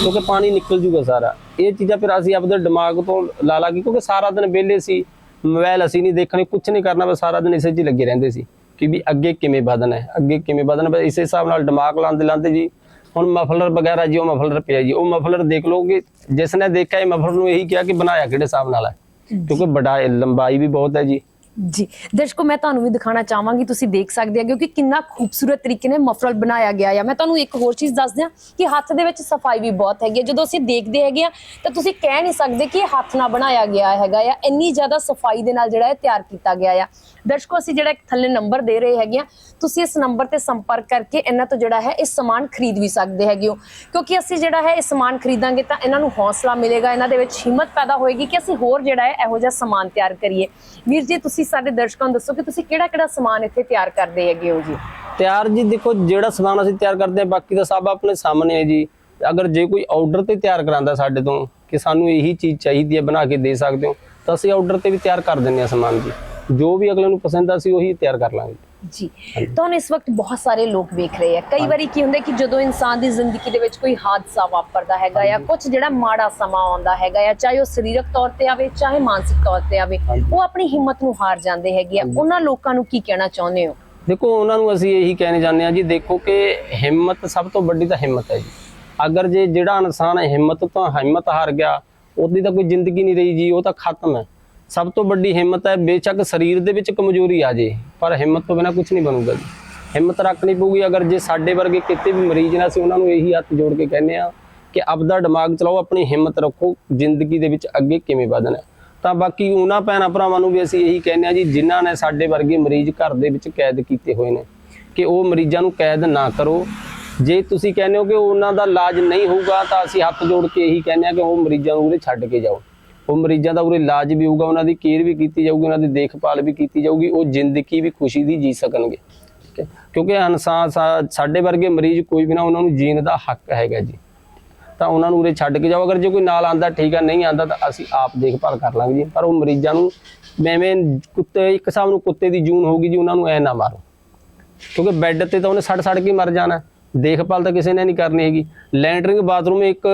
ਕਿਉਂਕਿ ਪਾਣੀ ਨਿਕਲ ਜੂਗਾ ਸਾਰਾ। ਇਹ ਚੀਜ਼ਾਂ ਫਿਰ ਅਸੀਂ ਆਪਦੇ ਦਿਮਾਗ ਤੋਂ ਲਾ ਲਾ ਕਿਉਂਕਿ ਸਾਰਾ ਦਿਨ ਵਿਹਲੇ ਸੀ, ਮੋਬਾਈਲ ਅਸੀਂ ਨਹੀਂ ਦੇਖਣੇ ਕੁਝ ਨਹੀਂ ਕਰਨਾ, ਬਸ ਸਾਰਾ ਦਿਨ ਇਸੇ 'ਚ ਲੱਗੇ ਰਹਿੰਦੇ ਸੀ ਕਿ ਵੀ ਅੱਗੇ ਕਿਵੇਂ ਵਧਣਾ ਹੈ, ਅੱਗੇ ਕਿਵੇਂ ਵਧਣਾ ਬਸ ਇਸੇ ਹਿਸਾਬ ਨਾਲ ਦਿਮਾਗ ਲਾਉਂਦੇ ਲਾਉਂਦੇ ਜੀ, ਹੁਣ ਮਫਲਰ ਵਗੈਰਾ ਜੀ, ਉਹ ਮਫਲਰ ਪਿਆ ਜੀ। ਉਹ ਮਫਲਰ ਦੇਖ ਲਓ ਕਿ ਜਿਸ ਨੇ ਦੇਖਿਆ, ਇਹ ਮਫਲਰ ਨੂੰ ਇਹੀ ਕਿਹਾ ਕਿ ਬਣਾਇਆ ਕਿਹੜੇ ਹਿਸਾਬ ਨਾਲ ਹੈ। ਕਿਉਂਕਿ ਬੜਾ ਲੰਬਾਈ ਵੀ ਬਹੁਤ ਹੈ ਜੀ। ਜੀ। ਦਰਸ਼ਕੋ, ਮੈਂ ਤੁਹਾਨੂੰ ਵੀ ਦਿਖਾਣਾ ਚਾਹਾਂਗੀ, ਤੁਸੀਂ ਦੇਖ ਸਕਦੇ ਹੋ ਕਿ ਕਿੰਨਾ ਖੂਬਸੂਰਤ ਤਰੀਕੇ ਨਾਲ ਮਫਰਲ ਬਣਾਇਆ ਗਿਆ ਆ। ਮੈਂ ਤੁਹਾਨੂੰ ਇੱਕ ਹੋਰ ਚੀਜ਼ ਦੱਸ ਦਿਆਂ ਕਿ ਹੱਥ ਦੇ ਵਿੱਚ ਸਫ਼ਾਈ ਵੀ ਬਹੁਤ ਹੈਗੀ ਹੈ। ਜਦੋਂ ਅਸੀਂ ਦੇਖਦੇ ਹੈਗੇ ਆ ਤਾਂ ਤੁਸੀਂ ਕਹਿ ਨਹੀਂ ਸਕਦੇ ਕਿ ਇਹ ਹੱਥ ਨਾਲ ਬਣਾਇਆ ਗਿਆ ਹੈਗਾ ਆ। ਇੰਨੀ ਜ਼ਿਆਦਾ ਸਫ਼ਾਈ ਦੇ ਨਾਲ ਜਿਹੜਾ ਇਹ ਤਿਆਰ ਕੀਤਾ ਗਿਆ ਆ। ਦਰਸ਼ਕੋ, ਅਸੀਂ ਜਿਹੜਾ ਇੱਕ ਥੱਲੇ ਨੰਬਰ ਦੇ ਰਹੇ ਹੈਗੇ ਆ ਤੁਸੀਂ ਇਸ ਨੰਬਰ ਤੇ ਸੰਪਰਕ ਕਰਕੇ ਇਹਨਾਂ ਤੋਂ ਜਿਹੜਾ ਹੈ ਇਹ ਸਮਾਨ ਖਰੀਦ ਵੀ ਸਕਦੇ ਹੈਗੇ ਹੋ। ਕਿਉਂਕਿ ਅਸੀਂ ਜਿਹੜਾ ਹੈ ਇਹ ਸਮਾਨ ਖਰੀਦਾਂਗੇ ਤਾਂ ਇਹਨਾਂ ਨੂੰ ਹੌਸਲਾ ਮਿਲੇਗਾ। ਇਹਨਾਂ ਦੇ ਵਿੱਚ ਹਿੰਮਤ ਪੈਦਾ ਹੋਏਗੀ ਕਿ ਅਸੀਂ ਹੋਰ ਜਿਹੜਾ ਹੈ ਇਹੋ ਜਿਹਾ ਸਮਾਨ ਤਿਆਰ ਕਰੀਏ। ਵੀਰ ਜੀ, ਤੁਸੀਂ ਸਾਡੇ ਦਰਸ਼ਕਾਂ ਨੂੰ ਦੱਸੋ ਕਿ ਤੁਸੀਂ ਕਿਹੜਾ ਕਿਹੜਾ ਸਮਾਨ ਇੱਥੇ ਤਿਆਰ ਕਰਦੇ ਹੈਗੇ ਹੋ ਜੀ? ਤਿਆਰ ਜੀ, ਦੇਖੋ, ਜਿਹੜਾ ਸਮਾਨ ਅਸੀਂ ਤਿਆਰ ਕਰਦੇ ਹਾਂ, ਬਾਕੀ ਦਾ ਸਭ ਆਪਣੇ ਸਾਹਮਣੇ ਹੈ ਜੀ। ਅਗਰ ਜੇ ਕੋਈ ਆਰਡਰ ਤੇ ਤਿਆਰ ਕਰਾਂਦਾ ਸਾਡੇ ਤੋਂ ਕਿ ਸਾਨੂੰ ਇਹੀ ਚੀਜ਼ ਚਾਹੀਦੀ ਹੈ, ਬਣਾ ਕੇ ਦੇ ਸਕਦੇ ਹੋ, ਤਾਂ ਅਸੀਂ ਆਰਡਰ ਤੇ ਵੀ ਤਿਆਰ ਕਰ ਦਿੰਦੇ ਆ ਸਮਾਨ ਜੀ। ਜੋ ਵੀ ਅਗਲੇ ਨੂੰ ਪਸੰਦ ਆ, ਅਸੀਂ ਉਹੀ ਤਿਆਰ ਕਰ ਲਾਂਗੇ। ਜੀ। ਤਾਂ ਹੁਣ ਇਸ ਵਕਤ ਬਹੁਤ ਸਾਰੇ ਲੋਕ ਵੇਖ ਰਹੇ ਆ। ਕਈ ਵਾਰੀ ਕੀ ਹੁੰਦਾ ਕਿ ਜਦੋਂ ਇਨਸਾਨ ਦੀ ਜ਼ਿੰਦਗੀ ਦੇ ਵਿੱਚ ਕੋਈ ਹਾਦਸਾ ਵਾਪਰਦਾ ਹੈਗਾ ਜਾਂ ਕੁਝ ਜਿਹੜਾ ਮਾੜਾ ਸਮਾਂ ਆਉਂਦਾ ਹੈਗਾ ਜਾਂ ਚਾਹੇ ਉਹ ਸਰੀਰਕ ਤੌਰ ਤੇ ਆਵੇ ਚਾਹੇ ਮਾਨਸਿਕ ਤੌਰ ਤੇ ਆਵੇ। ਉਹ ਆਪਣੀ ਹਿੰਮਤ ਨੂੰ ਹਾਰ ਜਾਂਦੇ ਹੈਗੇ ਆ। ਉਹਨਾਂ ਲੋਕਾਂ ਨੂੰ ਕੀ ਕਹਿਣਾ ਚਾਹੁੰਦੇ ਹੋ? ਦੇਖੋ ਉਹਨਾਂ ਨੂੰ ਅਸੀਂ ਇਹੀ ਕਹਿਣੇ ਚਾਹੁੰਦੇ ਹਾਂ ਜੀ ਦੇਖੋ ਕਿ ਹਿੰਮਤ ਸਭ ਤੋਂ ਵੱਡੀ ਤਾਂ ਹਿੰਮਤ ਹੈ ਜੀ। ਅਗਰ ਜੇ ਜਿਹੜਾ ਇਨਸਾਨ ਹਿੰਮਤ ਤੋਂ ਹਿੰਮਤ ਹਾਰ ਗਿਆ ਉਹਦੀ ਤਾਂ ਕੋਈ ਜ਼ਿੰਦਗੀ ਨਹੀਂ ਰਹੀ ਜੀ ਉਹ ਤਾਂ ਖਤਮ ਹੈ। ਸਭ ਤੋਂ ਵੱਡੀ ਹਿੰਮਤ ਹੈ, ਬੇਸ਼ੱਕ ਸਰੀਰ ਦੇ ਵਿੱਚ ਕਮਜ਼ੋਰੀ ਆ ਜੇ, ਪਰ ਹਿੰਮਤ ਤੋਂ ਬਿਨਾ ਕੁਝ ਨਹੀਂ ਬਣੂਗਾ ਜੀ। ਹਿੰਮਤ ਰੱਖਣੀ ਪਊਗੀ, ਅਗਰ ਜੇ ਸਾਡੇ ਵਰਗੇ ਕਿਤੇ ਵੀ ਮਰੀਜ਼ ਨੇ, ਅਸੀਂ ਉਹਨਾਂ ਨੂੰ ਇਹੀ ਹੱਥ ਜੋੜ ਕੇ ਕਹਿੰਦੇ ਆ ਕਿ ਆਪਦਾ ਦਿਮਾਗ ਚਲਾਓ, ਆਪਣੀ ਹਿੰਮਤ ਰੱਖੋ, ਜ਼ਿੰਦਗੀ ਦੇ ਵਿੱਚ ਅੱਗੇ ਕਿਵੇਂ ਵਧਣਾ ਤਾਂ ਬਾਕੀ ਉਹਨਾਂ ਭੈਣਾਂ ਭਰਾਵਾਂ ਨੂੰ ਵੀ ਅਸੀਂ ਇਹੀ ਕਹਿੰਦੇ ਆ ਜੀ, ਜਿਨ੍ਹਾਂ ਨੇ ਸਾਡੇ ਵਰਗੇ ਮਰੀਜ਼ ਘਰ ਦੇ ਵਿੱਚ ਕੈਦ ਕੀਤੇ ਹੋਏ ਨੇ, ਕਿ ਉਹ ਮਰੀਜ਼ਾਂ ਨੂੰ ਕੈਦ ਨਾ ਕਰੋ। ਜੇ ਤੁਸੀਂ ਕਹਿੰਦੇ ਹੋ ਕਿ ਉਹਨਾਂ ਦਾ ਇਲਾਜ ਨਹੀਂ ਹੋਊਗਾ, ਤਾਂ ਅਸੀਂ ਹੱਥ ਜੋੜ ਕੇ ਇਹੀ ਕਹਿੰਦੇ ਆ ਕਿ ਉਹ ਮਰੀਜ਼ਾਂ ਨੂੰ ਉਰੇ ਛੱਡ ਕੇ ਜਾਓ। ਉਹ ਮਰੀਜ਼ਾਂ ਦਾ ਉਰੇ ਇਲਾਜ ਵੀ ਹੋਊਗਾ, ਉਹਨਾਂ ਦੀ ਕੇਅਰ ਵੀ ਕੀਤੀ ਜਾਊਗੀ, ਉਹਨਾਂ ਦੀ ਦੇਖਭਾਲ ਵੀ ਕੀਤੀ ਜਾਊਗੀ, ਉਹ ਜ਼ਿੰਦਗੀ ਵੀ ਖੁਸ਼ੀ ਦੀ ਜੀ ਸਕਣਗੇ। ਠੀਕ ਹੈ? ਕਿਉਂਕਿ ਇਨਸਾਨ ਸਾਡੇ ਵਰਗੇ ਮਰੀਜ਼ ਕੋਈ ਵੀ ਨਾ ਉਹਨਾਂ ਨੂੰ ਜੀਣ ਦਾ ਹੱਕ ਹੈਗਾ ਜੀ। ਤਾਂ ਉਹਨਾਂ ਨੂੰ ਉਰੇ ਛੱਡ ਕੇ ਜਾਓ, ਅਗਰ ਜੇ ਕੋਈ ਨਾਲ ਆਂਦਾ, ਠੀਕ ਆ, ਨਹੀਂ ਆਂਦਾ, ਤਾਂ ਅਸੀਂ ਆਪ ਦੇਖਭਾਲ ਕਰ ਲਾਂਗੇ ਜੀ। ਪਰ ਉਹ ਮਰੀਜ਼ਾਂ ਨੂੰ ਐਵੇਂ ਕੁੱਤੇ, ਇੱਕ ਹਿਸਾਬ ਨੂੰ ਕੁੱਤੇ ਦੀ ਜੂਨ ਹੋਊਗੀ ਜੀ, ਉਹਨਾਂ ਨੂੰ ਐ ਨਾ ਮਾਰੋ। ਕਿਉਂਕਿ ਬੈੱਡ ਤੇ ਤਾਂ ਉਹਨੇ ਸੜ ਸੜ ਕੇ ਮਰ ਜਾਣਾ। ਦੇਖਭਾਲ ਤਾਂ ਕਿਸੇ ਨੇ ਨਹੀਂ ਕਰਨੀ ਹੈਗੀ। ਲੈਂਟਰਿੰਗ, ਬਾਥਰੂਮ, ਇੱਕ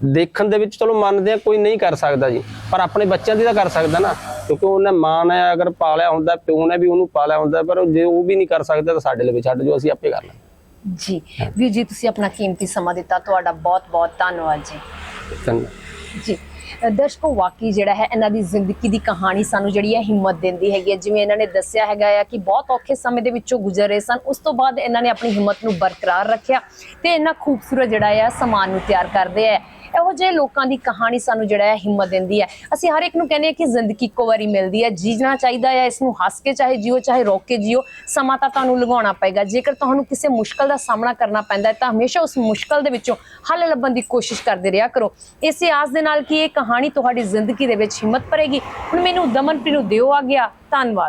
ਦੇਖਣ ਦੇ ਵਿੱਚ ਚਲੋ ਮੰਨਦੇ ਆ ਕੋਈ ਨਹੀਂ ਕਰ ਸਕਦਾ ਜੀ। ਪਰ ਆਪਣੇ ਬੱਚਿਆਂ ਦੀ ਤਾਂ ਕਰ ਸਕਦਾ ਨਾ ਕਿਉਂਕਿ ਉਹਨੇ ਮਾਂ ਨੇ ਅਗਰ ਪਾਲਿਆ ਹੁੰਦਾ ਪਿਓ ਨੇ ਵੀ ਉਹਨੂੰ ਪਾਲਿਆ ਹੁੰਦਾ ਪਰ ਜੇ ਉਹ ਵੀ ਨਹੀਂ ਕਰ ਸਕਦਾ ਤਾਂ ਸਾਡੇ ਲਈ ਛੱਡ ਜੋ ਅਸੀਂ ਆਪੇ ਕਰ ਲਾਂਗੇ। ਜੀ। ਵੀਰ ਜੀ ਤੁਸੀਂ ਆਪਣਾ ਕੀਮਤੀ ਸਮਾਂ ਦਿੱਤਾ ਤੁਹਾਡਾ ਬਹੁਤ ਬਹੁਤ ਧੰਨਵਾਦ ਜੀ। ਧੰਨਵਾਦ ਜੀ। ਦਰਸ਼ਕੋ ਵਾਕਈ ਜਿਹੜਾ ਹੈ ਇਹਨਾਂ ਦੀ ਜ਼ਿੰਦਗੀ ਦੀ ਕਹਾਣੀ ਸਾਨੂੰ ਜਿਹੜੀ ਹੈ ਹਿੰਮਤ ਦਿੰਦੀ ਹੈਗੀ ਹੈ। ਜਿਵੇਂ ਇਹਨਾਂ ਨੇ ਦੱਸਿਆ ਹੈਗਾ ਆ ਕਿ ਬਹੁਤ ਔਖੇ ਸਮੇਂ ਦੇ ਵਿੱਚੋਂ ਗੁਜ਼ਰ ਰਹੇ ਸਨ ਉਸ ਤੋਂ ਬਾਅਦ ਇਹਨਾਂ ਨੇ ਆਪਣੀ ਹਿੰਮਤ ਨੂੰ ਬਰਕਰਾਰ ਰੱਖਿਆ ਤੇ ਇਹਨਾਂ ਖੂਬਸੂਰਤ ਜਿਹੜਾ ਆ ਸਮਾਨ ਨੂੰ ਤਿਆਰ ਕਰਦੇ ਆ। ਇਹੋ ਜਿਹੇ ਲੋਕਾਂ ਦੀ ਕਹਾਣੀ ਸਾਨੂੰ ਜਿਹੜਾ ਹੈ ਹਿੰਮਤ ਦਿੰਦੀ ਹੈ। ਅਸੀਂ ਹਰ ਇੱਕ ਨੂੰ ਕਹਿੰਦੇ ਆ ਕਿ ਜ਼ਿੰਦਗੀ ਇੱਕੋ ਵਾਰੀ ਮਿਲਦੀ ਹੈ। ਜੀਣਾ ਚਾਹੀਦਾ ਹੈ, ਇਸ ਨੂੰ ਹੱਸ ਕੇ ਚਾਹੇ ਜੀਓ, ਚਾਹੇ ਰੋਕ ਕੇ ਜੀਓ, ਸਮਾਂ ਤਾਂ ਤੁਹਾਨੂੰ ਲਗਾਉਣਾ ਪਏਗਾ। ਜੇਕਰ ਤੁਹਾਨੂੰ ਕਿਸੇ ਮੁਸ਼ਕਲ ਦਾ ਸਾਹਮਣਾ ਕਰਨਾ ਪੈਂਦਾ ਹੈ, ਤਾਂ ਹਮੇਸ਼ਾ ਉਸ ਮੁਸ਼ਕਲ ਦੇ ਵਿੱਚੋਂ ਹੱਲ ਲੱਭਣ ਦੀ ਕੋਸ਼ਿਸ਼ ਕਰਦੇ ਰਿਹਾ ਕਰੋ। ਇਸੇ ਆਸ ਦੇ ਨਾਲ ਕਿ ਇਹ ਕਹਾਣੀ ਤੁਹਾਡੀ ਜ਼ਿੰਦਗੀ ਦੇ ਵਿੱਚ ਹਿੰਮਤ ਭਰੇਗੀ। ਹੁਣ ਮੈਨੂੰ ਦਮਨਪ੍ਰੀਤ ਨੂੰ ਦਿਓ ਆ ਗਿਆ। ਧੰਨਵਾਦ।